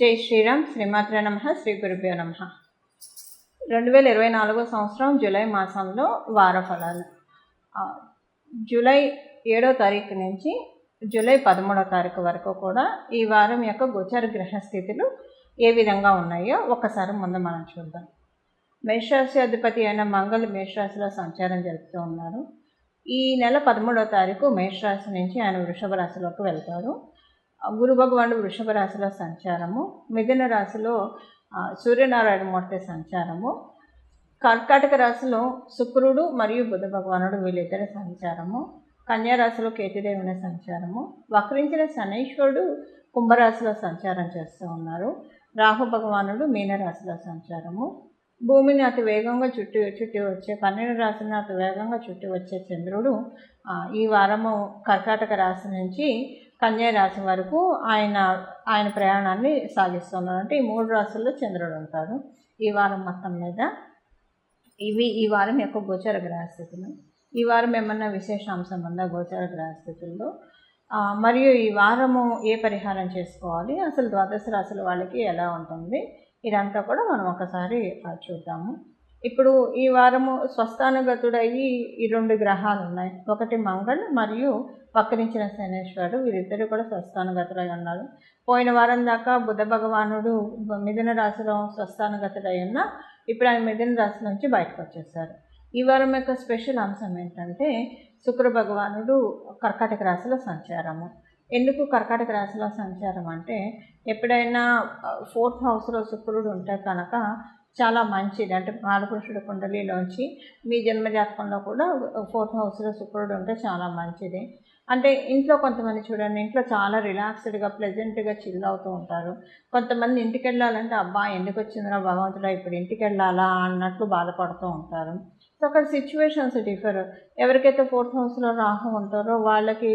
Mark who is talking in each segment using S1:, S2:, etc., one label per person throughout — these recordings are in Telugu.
S1: జై శ్రీరామ్ శ్రీమాత్ర నమ శ్రీ గురుభ్యో నమ. రెండు వేల ఇరవై నాలుగో సంవత్సరం జూలై మాసంలో వార ఫలాలు జూలై ఏడో తారీఖు నుంచి జూలై పదమూడో తారీఖు వరకు కూడా ఈ వారం యొక్క గోచర గ్రహస్థితులు ఏ విధంగా ఉన్నాయో ఒకసారి ముందు మనం చూద్దాం. మేషరాశి అధిపతి అయిన మంగళ మేషరాశిలో సంచారం జరుపుతూ ఉన్నారు. ఈ నెల పదమూడవ తారీఖు మేషరాశి నుంచి ఆయన వృషభ రాశిలోకి వెళ్తారు. గురు భగవానుడు వృషభ రాశిలో సంచారము మిథున రాశిలో సూర్యనారాయణ మూర్తి సంచారము. కర్కాటక రాశిలో శుక్రుడు మరియు బుధ భగవానుడు వీళ్ళిద్దరి సంచారము. కన్యారాశిలో కేతుదేవుని సంచారము. వక్రించిన శనైశ్వరుడు కుంభరాశిలో సంచారం చేస్తూ ఉన్నారు. రాహు భగవానుడు మీనరాశిలో సంచారము. భూమిని అతి వేగంగా చుట్టి చుట్టి వచ్చే పన్నెండు రాశిని అతి వేగంగా చుట్టి వచ్చే చంద్రుడు ఈ వారము కర్కాటక రాశి నుంచి రాశి వరకు ఆయన ఆయన ప్రయాణాన్ని సాగిస్తున్నారు అంటే ఈ మూడు రాశుల్లో చంద్రుడు ఉంటాడు. ఈ వారం మొత్తం మీద ఇవి ఈ వారం యొక్క గోచర గ్రహస్థితులు. ఈ వారం ఏమన్నా విశేషాంశం ఉందా గోచర గ్రహస్థితుల్లో? మరియు ఈ వారము ఏ పరిహారం చేసుకోవాలి? అసలు ద్వాదశ రాశుల వాళ్ళకి ఎలా ఉంటుంది? ఇదంతా కూడా మనం ఒకసారి చూద్దాము. ఇప్పుడు ఈ వారము స్వస్థానుగతుడయ్యి ఈ రెండు గ్రహాలు ఉన్నాయి ఒకటి మంగళ్ మరియు వక్రించిన శనేశ్వరుడు. వీరిద్దరు కూడా స్వస్థానగతుడై ఉన్నారు. పోయిన వారం దాకా బుధ భగవానుడు మిథున రాశిలో స్వస్థానుగతుడై ఉన్న ఇప్పుడు ఆయన మిథున రాశి నుంచి బయటకు వచ్చేసారు. ఈ వారం యొక్క స్పెషల్ అంశం ఏంటంటే శుక్ర భగవానుడు కర్కాటక రాశిలో సంచారము. ఎందుకు కర్కాటక రాశిలో సంచారం అంటే ఎప్పుడైనా ఫోర్త్ హౌస్లో శుక్రుడు ఉంటే కనుక చాలా మంచిది. అంటే బాలపురుషుడు కుండలిలోంచి మీ జన్మజాతకంలో కూడా ఫోర్త్ హౌస్లో శుక్రుడు ఉంటే చాలా మంచిది. అంటే ఇంట్లో కొంతమంది చూడండి ఇంట్లో చాలా రిలాక్స్డ్గా ప్లెజెంట్గా చిల్ అవుతూ ఉంటారు. కొంతమంది ఇంటికి వెళ్ళాలంటే అబ్బా ఎందుకు వచ్చిందిరా భగవంతుడా ఇప్పుడు ఇంటికి వెళ్ళాలా? అన్నట్లు బాధపడుతూ ఉంటారు. సో అక్కడ సిచ్యువేషన్స్ డిఫర్ ఎవరికైతే ఫోర్త్ హౌస్లో రాహు ఉంటారో వాళ్ళకి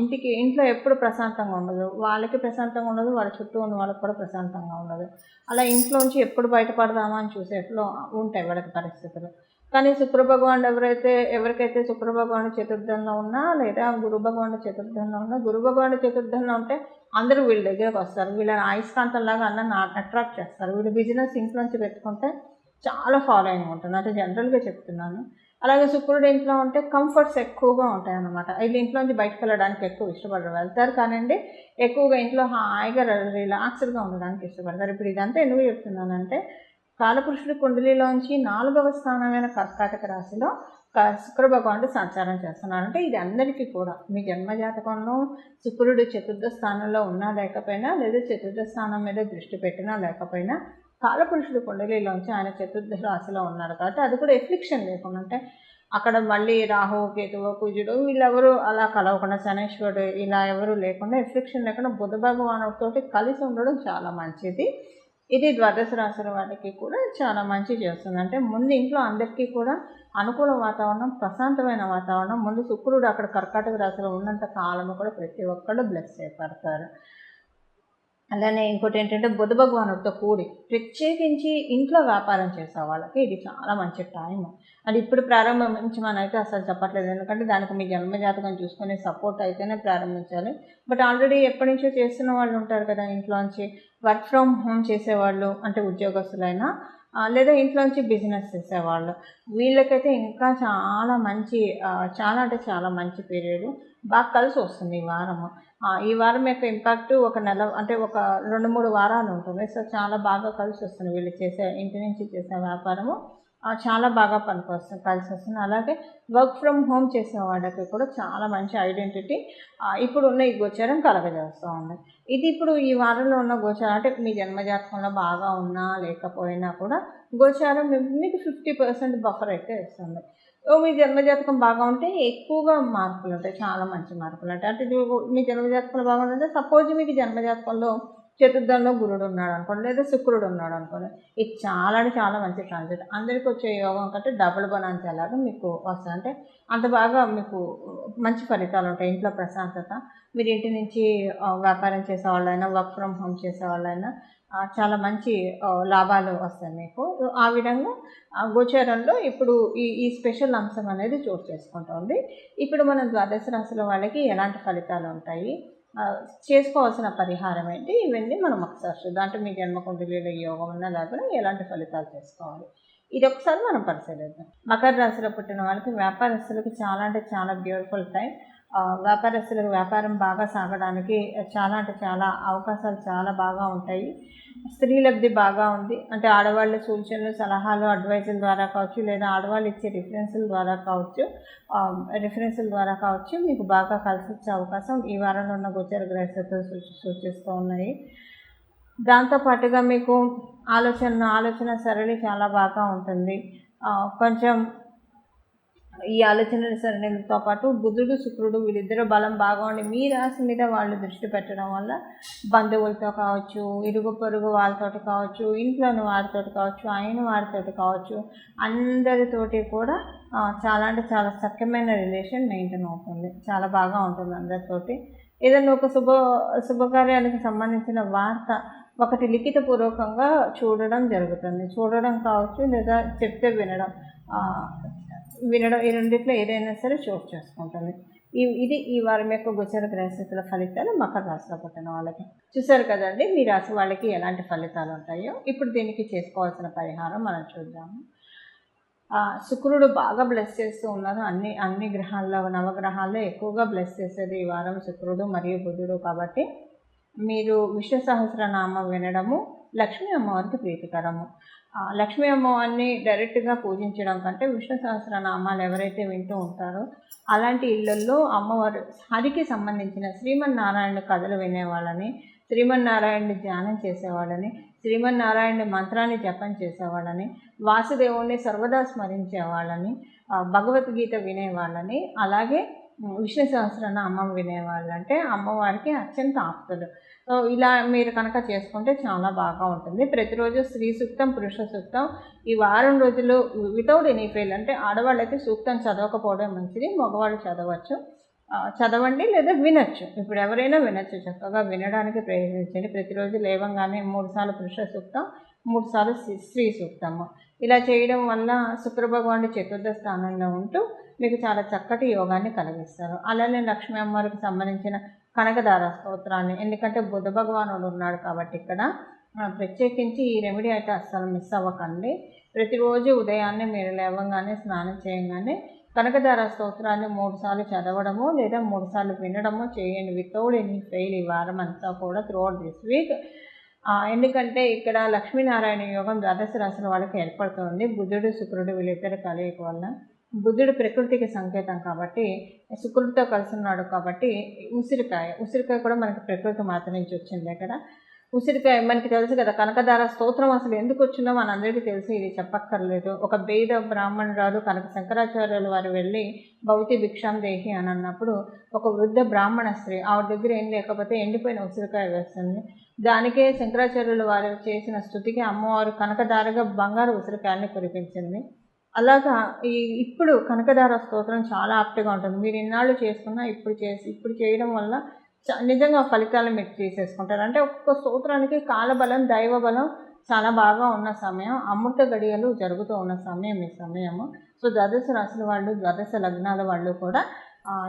S1: ఇంటికి ఇంట్లో ఎప్పుడు ప్రశాంతంగా ఉండదు. వాళ్ళకి ప్రశాంతంగా ఉండదు వాళ్ళ చుట్టూ ఉన్న వాళ్ళకి కూడా ప్రశాంతంగా ఉండదు. అలా ఇంట్లోంచి ఎప్పుడు బయటపడదామా అని చూసేట్లో ఉంటాయి వాళ్ళకి పరిస్థితులు. కానీ శుక్ర భగవానుడు ఎవరైతే ఎవరికైతే శుక్ర భగవానుడు చతుర్థంలో ఉన్నా లేదా గురు భగవానుడు చతుర్థంలో ఉన్నా గురు భగవానుడు చతుర్థంలో ఉంటే అందరూ వీళ్ళ దగ్గరకు వస్తారు. వీళ్ళని అయస్కాంతంలాగా అన్న అట్రాక్ట్ చేస్తారు. వీళ్ళు బిజినెస్ ఇంట్లోంచి పెట్టుకుంటే చాలా ఫాలోయింగ్ ఉంటుంది అంటే జనరల్గా చెప్తున్నాను. అలాగే శుక్రుడు ఇంట్లో ఉంటే కంఫర్ట్స్ ఎక్కువగా ఉంటాయి అన్నమాట వీళ్ళు ఇంట్లోంచి బయటకు వెళ్ళడానికి ఎక్కువ ఇష్టపడరు. వెళ్తారు కానివ్వండి ఎక్కువగా ఇంట్లో హాయిగా రిలాక్స్డ్గా ఉండడానికి ఇష్టపడతారు. ఇప్పుడు ఇదంతా ఎందుకు చెప్తున్నానంటే కాలపురుషుడి కుండలిలోంచి నాలుగవ స్థానమైన కర్కాటక రాశిలో క- శుక్ర భగవానుడు సంచారం చేస్తున్నారు. అంటే ఇది అందరికీ కూడా. మీ జన్మజాతకంలో శుక్రుడు చతుర్థ స్థానంలో ఉన్నా లేకపోయినా లేదా చతుర్థ స్థానం మీద దృష్టి పెట్టినా లేకపోయినా కాలపురుషుడు కుండలిలోంచి ఆయన చతుర్థ రాశిలో ఉన్నారు కాబట్టి అది కూడా ఎఫ్లిక్షన్ లేకుండా. అంటే అక్కడ మళ్ళీ రాహు కేతువు కుజుడు వీళ్ళెవరు అలా కలవకుండా శనేశ్వరుడు ఇలా ఎవరు లేకుండా ఎఫ్లిక్షన్ లేకుండా బుధ భగవానుడితోటి కలిసి ఉండడం చాలా మంచిది. ఇది ద్వాదశ రాశుల వాళ్ళకి కూడా చాలా మంచి చేస్తుంది. అంటే ముందు ఇంట్లో అందరికీ కూడా అనుకూల వాతావరణం ప్రశాంతమైన వాతావరణం. ముందు శుక్రుడు అక్కడ కర్కాటక రాశిలో ఉన్నంత కాలము కూడా ప్రతి ఒక్కళ్ళు బ్లెస్ చేయబడతారు అలానే ఇంకోటి ఏంటంటే బుధ భగవానుడితో కూడి ప్రత్యేకించి ఇంట్లో వ్యాపారం చేసే వాళ్ళకి ఇది చాలా మంచి టైం అది ఇప్పుడు ప్రారంభించమని అయితే అసలు చెప్పట్లేదు. ఎందుకంటే దానికి మీ జన్మజాతకం చూసుకునే సపోర్ట్ అయితేనే ప్రారంభించాలి. బట్ ఆల్రెడీ ఎప్పటి నుంచో చేస్తున్న వాళ్ళు ఉంటారు కదా ఇంట్లోంచి. వర్క్ ఫ్రమ్ హోమ్ చేసేవాళ్ళు అంటే ఉద్యోగస్తులైనా లేదా ఇంట్లోంచి బిజినెస్ చేసేవాళ్ళు. వీళ్ళకైతే ఇంకా చాలా మంచి చాలా అంటే చాలా మంచి పీరియడ్ బాగా కలిసి వస్తుంది ఈ వారము. ఈ వారం యొక్క ఇంపాక్ట్ ఒక నెల అంటే ఒక రెండు మూడు వారాలు ఉంటుంది. సో చాలా బాగా కలిసి వస్తుంది. వీళ్ళు చేసే ఇంటి నుంచి చేసే వ్యాపారము చాలా బాగా పనికొస్తుంది కలిసి వస్తుంది. అలాగే వర్క్ ఫ్రమ్ హోమ్ చేసే వాళ్ళకి కూడా చాలా మంచి ఐడెంటిటీ ఇప్పుడు ఉన్న ఈ గోచారం కలగజేస్తూ ఉంది ఇది ఇప్పుడు ఈ వారంలో ఉన్న గోచారం అంటే మీ జన్మజాతకంలో బాగా ఉన్నా లేకపోయినా కూడా గోచారం మీకు ఫిఫ్టీ పర్సెంట్ బఫర్ అయితే ఇస్తుంది. మీ జన్మజాతకం బాగా ఉంటే ఎక్కువగా మార్పులు ఉంటాయి చాలా మంచి మార్పులు ఉంటాయి. అంటే ఇది మీ జన్మజాతకంలో బాగుంటే సపోజ్ మీకు జన్మజాతకంలో చతుర్థంలో గురుడు ఉన్నాడు అనుకోండి లేదా శుక్రుడు ఉన్నాడు అనుకోండి ఇది చాలా అంటే చాలా మంచి ట్రాన్సిట్ అందరికీ వచ్చే యోగం కంటే డబుల్ బనాన్స్ ఎలాగో మీకు వస్తుంది. అంటే అంత బాగా మీకు మంచి ఫలితాలు ఉంటాయి. ఇంట్లో ప్రశాంతత మీరు ఇంటి నుంచి వ్యాపారం చేసేవాళ్ళైనా వర్క్ ఫ్రమ్ హోమ్ చేసే వాళ్ళైనా చాలా మంచి లాభాలు వస్తాయి మీకు. ఆ విధంగా ఆ, గోచారంలో ఇప్పుడు ఈ ఈ స్పెషల్ అంశం అనేది చోటు చేసుకుంటుంది ఇప్పుడు మనం ద్వాదశ రాశుల వాళ్ళకి ఎలాంటి ఫలితాలు ఉంటాయి? చేసుకోవాల్సిన పరిహారం ఏంటి? ఇవన్నీ మనం ఒకసారి చూద్దాం. అంటే మీ జన్మకుండలిలో యోగం ఉన్న లేకుండా ఎలాంటి ఫలితాలు చేసుకోవాలి? ఇది ఒకసారి మనం పరిశీలిద్దాం. మకర రాశిలో పుట్టిన వాళ్ళకి వ్యాపారస్తులకు చాలా అంటే చాలా బ్యూటిఫుల్ టైం వ్యాపారస్తులకు వ్యాపారం బాగా సాగడానికి చాలా అంటే చాలా అవకాశాలు చాలా బాగా ఉంటాయి. స్త్రీ లబ్ధి బాగా ఉంది. అంటే ఆడవాళ్ళ సూచనలు సలహాలు అడ్వైజుల ద్వారా కావచ్చు లేదా ఆడవాళ్ళు ఇచ్చే రిఫరెన్సుల ద్వారా కావచ్చు రిఫరెన్సుల ద్వారా కావచ్చు మీకు బాగా కలిసి వచ్చే అవకాశం ఈ వారంలో ఉన్న గోచర గ్రహస్థితులు సూచి సూచిస్తూ ఉన్నాయి. దాంతోపాటుగా మీకు ఆలోచన ఆలోచన సరళి చాలా బాగా ఉంటుంది. కొంచెం ఈ ఆలోచన సరణతో పాటు బుధుడు శుక్రుడు వీళ్ళిద్దరు బలం బాగా ఉండి మీ రాశి మీద వాళ్ళు దృష్టి పెట్టడం వల్ల బంధువులతో కావచ్చు ఇరుగు పొరుగు వాళ్ళతోటి కావచ్చు ఇంట్లోని వారితో కావచ్చు ఆయన వారితో కావచ్చు అందరితోటి కూడా చాలా అంటే చాలా సఖ్యమైన రిలేషన్ మెయింటైన్ అవుతుంది. చాలా బాగా ఉంటుంది అందరితోటి. ఏదైనా ఒక శుభ శుభకార్యానికి సంబంధించిన వార్త ఒకటి లిఖితపూర్వకంగా చూడడం జరుగుతుంది. చూడడం కావచ్చు లేదా చెప్తే వినడం వినడం ఈ రెండింటిలో ఏదైనా సరే చోటు చేసుకుంటుంది. ఈ ఇది ఈ వారం యొక్క గోచర గ్రహస్థితుల ఫలితాలు మకర రాశిలో పుట్టిన వాళ్ళకి. చూసారు కదండి మీ రాశి వాళ్ళకి ఎలాంటి ఫలితాలు ఉంటాయో? ఇప్పుడు దీనికి చేసుకోవాల్సిన పరిహారం మనం చూద్దాము. శుక్రుడు బాగా బ్లెస్ చేస్తూ ఉన్నారు. అన్ని అన్ని గ్రహాల్లో నవగ్రహాల్లో ఎక్కువగా బ్లెస్ చేసేది ఈ వారం శుక్రుడు మరియు బుధుడు కాబట్టి మీరు విష్ణు సహస్రనామం వినడము లక్ష్మీ అమ్మవారికి ప్రీతికరము. లక్ష్మీ అమ్మవారిని డైరెక్ట్గా పూజించడం కంటే విష్ణు సహస్రనామాలు ఎవరైతే వింటూ ఉంటారో అలాంటి ఇళ్ళల్లో అమ్మవారు హరికి సంబంధించిన శ్రీమన్నారాయణ కథలు వినేవాళ్ళని శ్రీమన్నారాయణని ధ్యానం చేసేవాళ్ళని శ్రీమన్నారాయణ మంత్రాన్ని జపం చేసేవాళ్ళని వాసుదేవుణ్ణి సర్వదా స్మరించేవాళ్ళని భగవద్గీత వినేవాళ్ళని అలాగే విష్ణు సహస్రనామం వినేవాళ్ళు అంటే అమ్మవారికి అత్యంత ఆప్తులు. ఇలా మీరు కనుక చేసుకుంటే చాలా బాగా ఉంటుంది. ప్రతిరోజు స్త్రీ సూక్తం పురుష సూక్తం ఈ వారం రోజులు వితౌట్ ఎనీ ఫెయిల్ అంటే ఆడవాళ్ళైతే సూక్తం చదవకపోవడం మంచిది మగవాళ్ళు చదవచ్చు. చదవండి లేదా వినొచ్చు. ఇప్పుడు ఎవరైనా వినొచ్చు చక్కగా వినడానికి ప్రయత్నించండి. ప్రతిరోజు లేవంగానే మూడుసార్లు పురుష సూక్తం మూడుసార్లు స్త్రీ- స్త్రీ సూక్తము. ఇలా చేయడం వల్ల శుక్ర భగవానుడు చతుర్థ స్థానంలో ఉంటూ మీకు చాలా చక్కటి యోగాన్ని కలిగిస్తారు. అలానే లక్ష్మీ అమ్మవారికి సంబంధించిన కనకదార స్తోత్రాన్ని ఎందుకంటే బుధ భగవానుడు ఉన్నాడు కాబట్టి ఇక్కడ ప్రత్యేకించి ఈ రెమెడీ అయితే అస్సలు మిస్ అవ్వకండి. ప్రతిరోజు ఉదయాన్నే మీరు లేవగానే స్నానం చేయగానే కనకదార స్తోత్రాన్ని మూడు సార్లు చదవడము లేదా మూడుసార్లు వినడము చేయండి. వితౌట్ ఎనీ ఫెయిల్ ఈ వారం అంతా కూడా త్రూఅవుట్ దిస్ వీక్ ఎందుకంటే ఇక్కడ లక్ష్మీనారాయణ యోగం ద్వాదశ రాశుల వాళ్ళకి ఏర్పడుతుంది. బుధుడు శుక్రుడు వీళ్ళిద్దరి కలయిక వల్ల బుద్ధుడు ప్రకృతికి సంకేతం కాబట్టి శుక్రుడితో కలిసి ఉన్నాడు కాబట్టి ఉసిరికాయ. ఉసిరికాయ కూడా మనకి ప్రకృతి మాత నుంచి వచ్చింది కదా. ఉసిరికాయ మనకి తెలుసు కదా కనకదార స్తోత్రం అసలు ఎందుకు వచ్చిందో మనందరికీ తెలుసు ఇది చెప్పక్కర్లేదు. ఒక బేద బ్రాహ్మణురాలు కనక శంకరాచార్యులు వారు వెళ్ళి భౌతి భిక్షాం దేహి అని అన్నప్పుడు ఒక వృద్ధ బ్రాహ్మణ స్త్రీ ఆవిడ దగ్గర ఏం లేకపోతే ఎండిపోయిన ఉసిరికాయ వేస్తుంది. దానికే శంకరాచార్యులు వారు చేసిన స్థుతికి అమ్మవారు కనకదారగా బంగారు ఉసిరికాయల్ని కురిపించింది. అలాగా ఈ ఇప్పుడు కనకదార స్తోత్రం చాలా ఆప్ట్గా ఉంటుంది. మీరు ఇన్నాళ్ళు చేసుకున్నా ఇప్పుడు చేసి ఇప్పుడు చేయడం వల్ల చ- నిజంగా ఫలితాలు మీరు తీసేసుకుంటారు. అంటే ఒక్కొక్క స్తోత్రానికి కాలబలం దైవబలం చాలా బాగా ఉన్న సమయం అమృత గడియలు జరుగుతూ ఉన్న సమయం ఈ సమయము. సో ద్వాదశ రాశుల వాళ్ళు ద్వాదశ లగ్నాల వాళ్ళు కూడా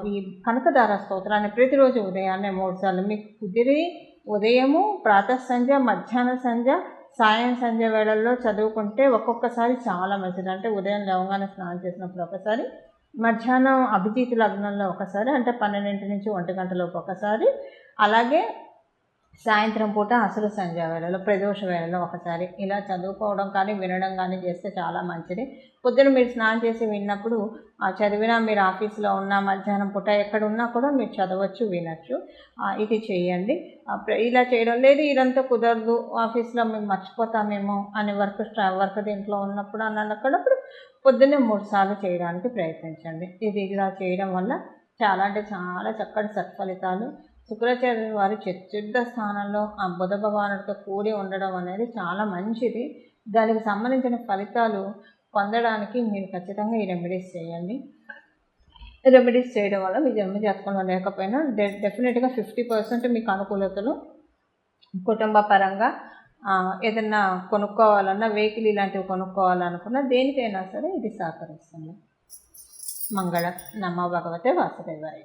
S1: ఈ కనకదార స్తోత్రాన్ని ప్రతిరోజు ఉదయాన్నే మూడుసార్లు మీకు కుదిరి ఉదయము ప్రాతః సంధ్య మధ్యాహ్న సంధ్య సాయం సంధ్య వేళల్లో చదువుకుంటే ఒక్కొక్కసారి చాలా మంచిది. అంటే ఉదయం లేవగానే స్నానం చేసినప్పుడు ఒకసారి మధ్యాహ్నం అభిజిత్ లగ్నంలో ఒకసారి అంటే పన్నెండింటి నుంచి ఒంటి గంటలోపు ఒకసారి. అలాగే సాయంత్రం పూట అసలు సంధ్య వేళలో ప్రదోష వేళలో ఒకసారి ఇలా చదువుకోవడం కానీ వినడం కానీ చేస్తే చాలా మంచిది. పొద్దున మీరు స్నానం చేసి విన్నప్పుడు ఆ చదివినా మీరు ఆఫీస్లో ఉన్న మధ్యాహ్నం పూట ఎక్కడ ఉన్నా కూడా మీరు చదవచ్చు వినొచ్చు. ఇది చేయండి. ఇలా చేయడం లేదు ఇదంతా కుదరదు ఆఫీస్లో మేము మర్చిపోతామేమో అని వర్క్ స్టా వర్క్ దీంట్లో ఉన్నప్పుడు అన్నప్పుడప్పుడు అన్నప్పుడు పొద్దున్నే మూడు సార్లు చేయడానికి ప్రయత్నించండి. ఇది ఇలా చేయడం వల్ల చాలా అంటే చాలా చక్కటి సత్ఫలితాలు శుక్రాచార్యుల వారి చతుర్థ స్థానంలో ఆ బుధ భగవానుడితో కూడి ఉండడం అనేది చాలా మంచిది. దానికి సంబంధించిన ఫలితాలు పొందడానికి మీరు ఖచ్చితంగా ఈ రెమెడీస్ చేయండి. రెమెడీస్ చేయడం వల్ల మీ జన్మ జాతకంలో లేకపోయినా డె డెఫినెట్గా ఫిఫ్టీ పర్సెంట్ మీకు అనుకూలతలు కుటుంబ పరంగా ఏదన్నా కొనుక్కోవాలన్నా వెహికల్ ఇలాంటివి కొనుక్కోవాలనుకున్నా దేనికైనా సరే ఇది సహకరిస్తుంది. మంగళ. నమ భగవతే వాసుదేవాయ.